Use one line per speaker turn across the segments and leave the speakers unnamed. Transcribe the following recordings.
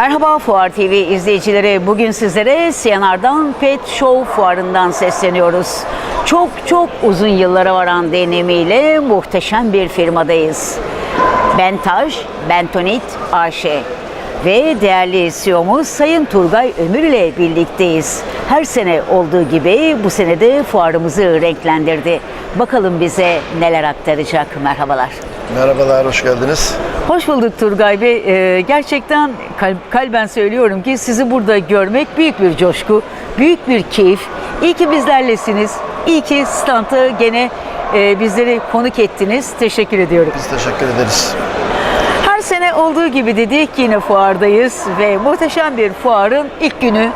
Merhaba Fuar TV izleyicileri. Bugün sizlere CNR'dan Pet Show fuarından sesleniyoruz. Çok çok uzun yıllara varan deneyimiyle muhteşem bir firmadayız. Bentaj, Bentonit AŞ ve değerli CEO'muz Sayın Turgay Ömür ile birlikteyiz. Her sene olduğu gibi bu sene de fuarımızı renklendirdi. Bakalım bize neler aktaracak. Merhabalar.
Merhabalar, hoş geldiniz.
Hoş bulduk Turgay Bey. Ee, gerçekten kal- kalben söylüyorum ki sizi burada görmek büyük bir coşku, büyük bir keyif. İyi ki bizlerlesiniz. İyi ki standı gene e, bizleri konuk ettiniz. Teşekkür ediyorum.
Biz teşekkür ederiz.
Her sene olduğu gibi dedik yine fuardayız ve muhteşem bir fuarın ilk günü.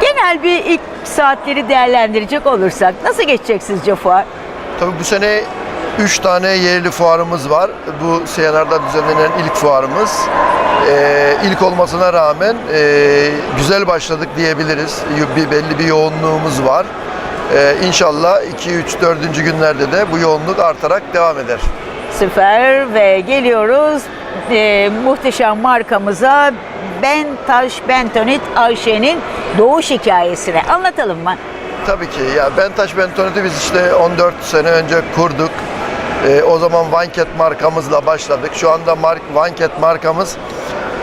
Genel bir ilk saatleri değerlendirecek olursak nasıl geçecek sizce fuar?
Tabii bu sene 3 tane yerli fuarımız var. Bu CNR'da düzenlenen ilk fuarımız. Ee, ilk olmasına rağmen e, güzel başladık diyebiliriz. Bir, belli bir yoğunluğumuz var. Ee, inşallah 2, 3, 4. günlerde de bu yoğunluk artarak devam eder.
Süper ve geliyoruz e, muhteşem markamıza Bentaş Bentonit Ayşe'nin doğuş hikayesine anlatalım mı?
Tabii ki. Ya Bentaş Bentonit'i biz işte 14 sene önce kurduk. Ee, o zaman Vanket markamızla başladık. Şu anda mark, Vanket markamız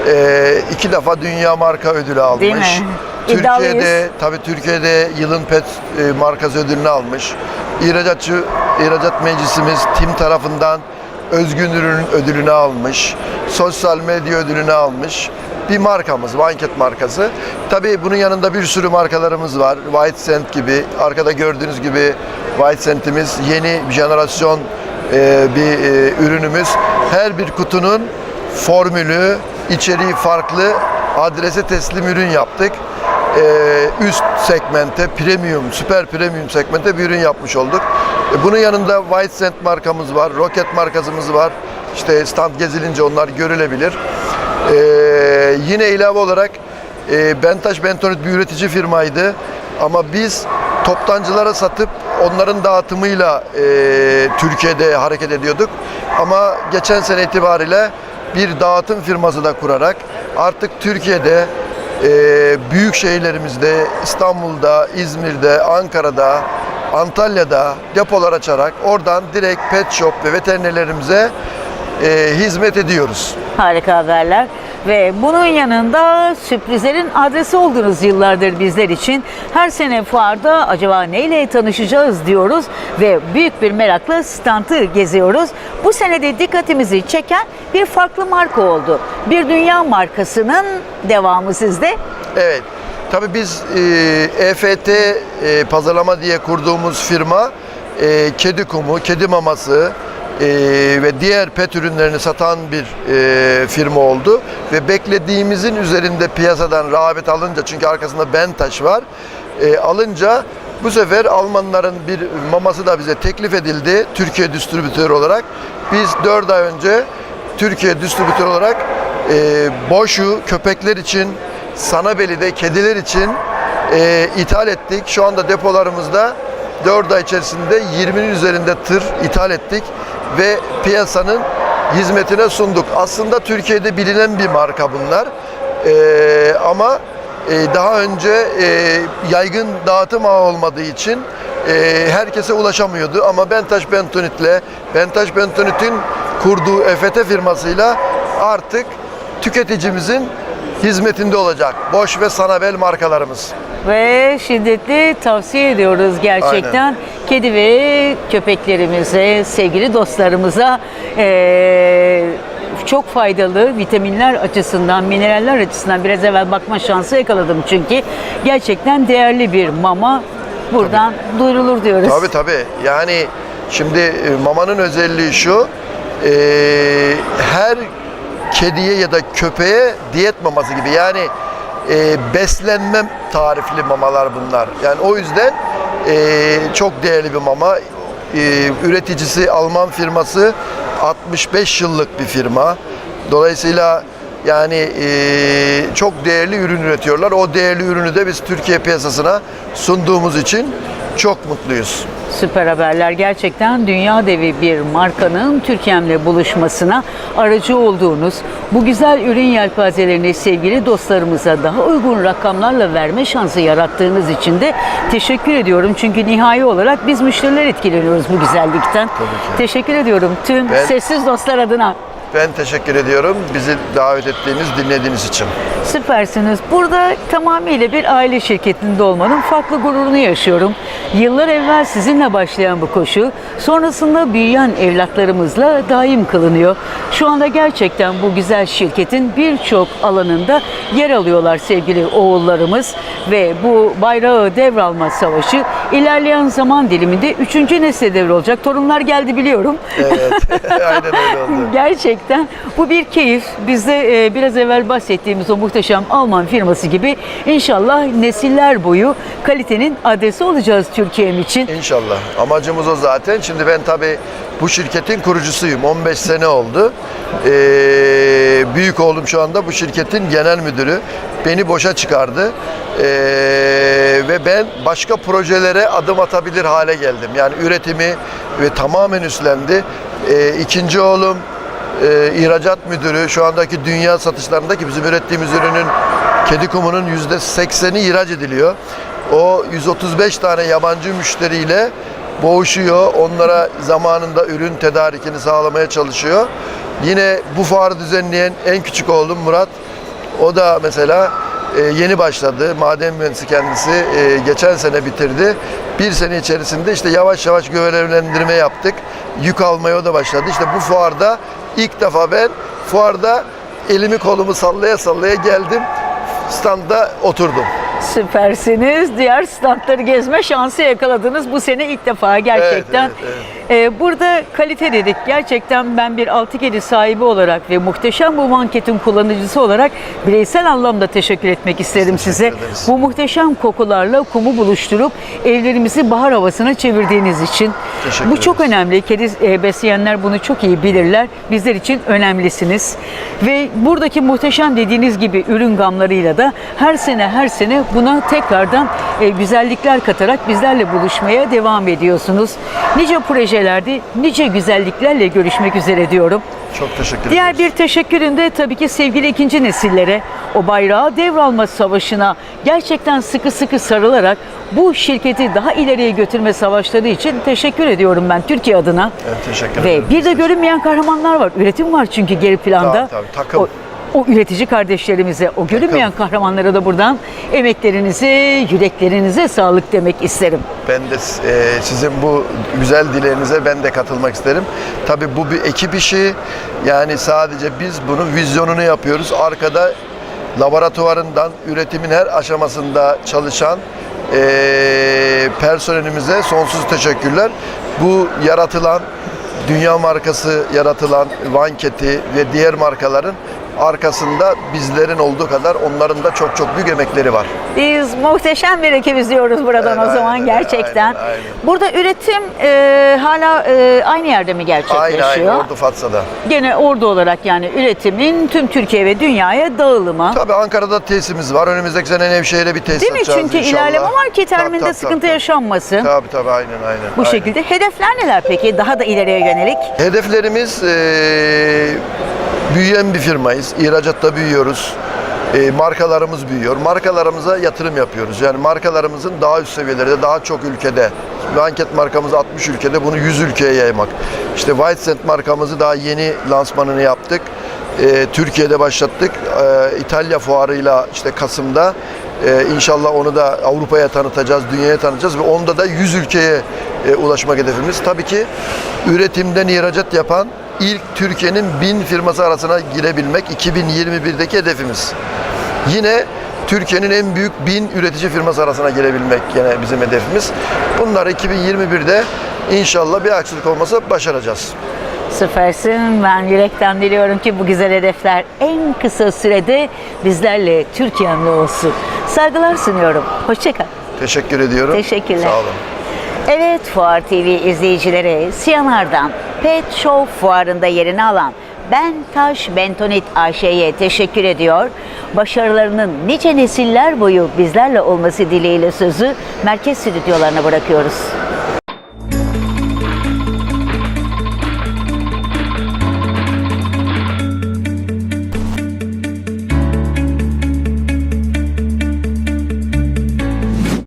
e, iki defa dünya marka ödülü almış.
Değil mi? İddialıyız.
Türkiye'de tabii Türkiye'de yılın pet e, markası ödülünü almış. İhracatçı İhracat Meclisimiz tim tarafından özgün ürün ödülünü almış. Sosyal medya ödülünü almış. Bir markamız, Vanket markası. Tabii bunun yanında bir sürü markalarımız var. White Scent gibi, arkada gördüğünüz gibi White Scent'imiz yeni bir jenerasyon e, bir e, ürünümüz. Her bir kutunun formülü, içeriği farklı adrese teslim ürün yaptık. Ee, üst segmente, premium, süper premium segmente bir ürün yapmış olduk. E, Bunun yanında White Scent markamız var, Rocket markamız var. İşte stand gezilince onlar görülebilir. Ee, yine ilave olarak e, Bentaş Bentonit bir üretici firmaydı. Ama biz toptancılara satıp onların dağıtımıyla e, Türkiye'de hareket ediyorduk. Ama geçen sene itibariyle bir dağıtım firması da kurarak artık Türkiye'de e, büyük şehirlerimizde İstanbul'da, İzmir'de, Ankara'da, Antalya'da depolar açarak oradan direkt pet shop ve veterinerlerimize e, hizmet ediyoruz.
Harika haberler. Ve bunun yanında sürprizlerin adresi oldunuz yıllardır bizler için. Her sene fuarda acaba neyle tanışacağız diyoruz ve büyük bir merakla standı geziyoruz. Bu sene de dikkatimizi çeken bir farklı marka oldu. Bir dünya markasının devamı sizde.
Evet. Tabii biz e, EFT e, pazarlama diye kurduğumuz firma e, kedi kumu, kedi maması e, ve diğer pet ürünlerini satan bir e, firma oldu ve beklediğimizin üzerinde piyasadan rağbet alınca çünkü arkasında Bentaş var e, alınca bu sefer Almanların bir maması da bize teklif edildi Türkiye distribütörü olarak. Biz 4 ay önce Türkiye distribütör olarak e, Boşu köpekler için, Sanabeli'de kediler için e, ithal ettik. Şu anda depolarımızda 4 ay içerisinde 20'nin üzerinde tır ithal ettik ve piyasanın hizmetine sunduk. Aslında Türkiye'de bilinen bir marka bunlar. E, ama e, daha önce e, yaygın dağıtım ağı olmadığı için e, herkese ulaşamıyordu. Ama Bentaş Bentonit'le, Bentaş Bentonit'in kurduğu EFT firmasıyla artık tüketicimizin hizmetinde olacak. Boş ve Sanabel markalarımız.
Ve şiddetli tavsiye ediyoruz gerçekten. Kedi ve köpeklerimize, sevgili dostlarımıza eee, çok faydalı vitaminler açısından, mineraller açısından biraz evvel bakma şansı yakaladım çünkü gerçekten değerli bir mama buradan duyurulur diyoruz.
Tabii tabii. Yani şimdi mamanın özelliği şu. e, her kediye ya da köpeğe diyet maması gibi. Yani e, beslenme tarifli mamalar bunlar. Yani o yüzden e, çok değerli bir mama. E, üreticisi Alman firması 65 yıllık bir firma. Dolayısıyla Yani e, çok değerli ürün üretiyorlar. O değerli ürünü de biz Türkiye piyasasına sunduğumuz için çok mutluyuz.
Süper haberler. Gerçekten dünya devi bir markanın Türkiye'mle buluşmasına aracı olduğunuz bu güzel ürün yelpazelerini sevgili dostlarımıza daha uygun rakamlarla verme şansı yarattığınız için de teşekkür ediyorum. Çünkü nihai olarak biz müşteriler etkileniyoruz bu güzellikten. Teşekkür ediyorum tüm
Ben-
sessiz dostlar adına.
Ben teşekkür ediyorum bizi davet ettiğiniz, dinlediğiniz için.
Süpersiniz. Burada tamamıyla bir aile şirketinde olmanın farklı gururunu yaşıyorum. Yıllar evvel sizinle başlayan bu koşu sonrasında büyüyen evlatlarımızla daim kılınıyor. Şu anda gerçekten bu güzel şirketin birçok alanında yer alıyorlar sevgili oğullarımız ve bu bayrağı devralma savaşı ilerleyen zaman diliminde üçüncü nesle devrolacak. Torunlar geldi biliyorum.
Evet, aynen öyle oldu.
Gerçekten bu bir keyif. Biz de e, biraz evvel bahsettiğimiz o muhteşem Alman firması gibi inşallah nesiller boyu kalitenin adresi olacağız Türkiye'm için.
İnşallah. Amacımız o zaten. Şimdi ben tabii bu şirketin kurucusuyum. 15 sene oldu. Ee, büyük oğlum şu anda bu şirketin genel müdürü. Beni boşa çıkardı. Ee, ve ben başka projelere adım atabilir hale geldim. Yani üretimi ve tamamen üstlendi. Ee, ikinci oğlum e, ihracat müdürü şu andaki dünya satışlarındaki bizim ürettiğimiz ürünün kedi kumunun yüzde 80'i ihraç ediliyor. O 135 tane yabancı müşteriyle boğuşuyor. Onlara zamanında ürün tedarikini sağlamaya çalışıyor. Yine bu fuarı düzenleyen en küçük oğlum Murat. O da mesela e, yeni başladı. Maden mühendisi kendisi. E, geçen sene bitirdi. Bir sene içerisinde işte yavaş yavaş görevlendirme yaptık. Yük almaya o da başladı. İşte bu fuarda ilk defa ben fuarda elimi kolumu sallaya sallaya geldim. Standa oturdum.
Süpersiniz. Diğer standları gezme şansı yakaladınız bu sene ilk defa gerçekten.
Evet, evet,
Ee, burada kalite dedik. Gerçekten ben bir altı kedi sahibi olarak ve muhteşem bu manketin kullanıcısı olarak bireysel anlamda teşekkür etmek isterim size.
ederiz.
Bu muhteşem kokularla kumu buluşturup evlerimizi bahar havasına çevirdiğiniz için.
Teşekkür
bu çok
ederiz.
önemli. Kedi e, besleyenler bunu çok iyi bilirler. Bizler için önemlisiniz. Ve buradaki muhteşem dediğiniz gibi ürün gamlarıyla da her sene her sene buna tekrardan e, güzellikler katarak bizlerle buluşmaya devam ediyorsunuz. Nice projelerde, nice güzelliklerle görüşmek üzere diyorum.
Çok teşekkür
Diğer
ederiz.
bir teşekkürüm de tabii ki sevgili ikinci nesillere o bayrağı devralma savaşına gerçekten sıkı sıkı sarılarak bu şirketi daha ileriye götürme savaşları için teşekkür ediyorum ben Türkiye adına.
Evet, teşekkür
Ve
ederim.
bir de görünmeyen kahramanlar var. Üretim var çünkü geri planda.
Tabii, tabii, takım.
O, o üretici kardeşlerimize, o görünmeyen kahramanlara da buradan emeklerinize, yüreklerinize sağlık demek isterim.
Ben de e, sizin bu güzel dileğinize ben de katılmak isterim. Tabii bu bir ekip işi. Yani sadece biz bunun vizyonunu yapıyoruz. Arkada laboratuvarından üretimin her aşamasında çalışan e, personelimize sonsuz teşekkürler. Bu yaratılan dünya markası yaratılan Vanketi ve diğer markaların arkasında bizlerin olduğu kadar onların da çok çok büyük emekleri var.
Biz muhteşem bir ekibiz diyoruz buradan
Aynen,
o zaman
aynen,
gerçekten.
aynen, aynen.
Burada üretim e, hala e, aynı yerde mi gerçekleşiyor?
Aynı aynı Ordu Fatsa'da.
Gene ordu olarak yani üretimin tüm Türkiye ve dünyaya dağılımı.
Tabii Ankara'da tesisimiz var. Önümüzdeki sene Nevşehir'e bir tesis
Değil mi? Çünkü
inşallah.
ilerleme var ki terminde
tabii,
sıkıntı
tabii,
yaşanmasın.
Tabii tabii aynen aynen.
Bu
aynen.
şekilde. Hedefler neler peki? Daha da ileriye yönelik.
Hedeflerimiz eee, büyüyen bir firmayız. İhracatta büyüyoruz. Eee, markalarımız büyüyor. Markalarımıza yatırım yapıyoruz. Yani markalarımızın daha üst seviyelerde, daha çok ülkede. Banket markamız 60 ülkede, bunu 100 ülkeye yaymak. İşte White Sand markamızı daha yeni lansmanını yaptık. Eee, Türkiye'de başlattık. Eee, İtalya fuarıyla işte Kasım'da Ee, inşallah onu da Avrupa'ya tanıtacağız, dünyaya tanıtacağız ve onda da 100 ülkeye e, ulaşmak hedefimiz. Tabii ki üretimden ihracat yapan ilk Türkiye'nin 1000 firması arasına girebilmek 2021'deki hedefimiz. Yine Türkiye'nin en büyük 1000 üretici firması arasına girebilmek yine bizim hedefimiz. Bunları 2021'de inşallah bir aksilik olmasa başaracağız.
Süpersin. Ben yürekten diliyorum ki bu güzel hedefler en kısa sürede bizlerle Türkiye'mle olsun. Saygılar sunuyorum. Hoşçakal.
Teşekkür ediyorum.
Teşekkürler.
Sağ olun.
Evet Fuar TV izleyicileri Siyanar'dan Pet Show fuarında yerini alan Ben Taş Bentonit AŞ'ye teşekkür ediyor. Başarılarının nice nesiller boyu bizlerle olması dileğiyle sözü merkez stüdyolarına bırakıyoruz.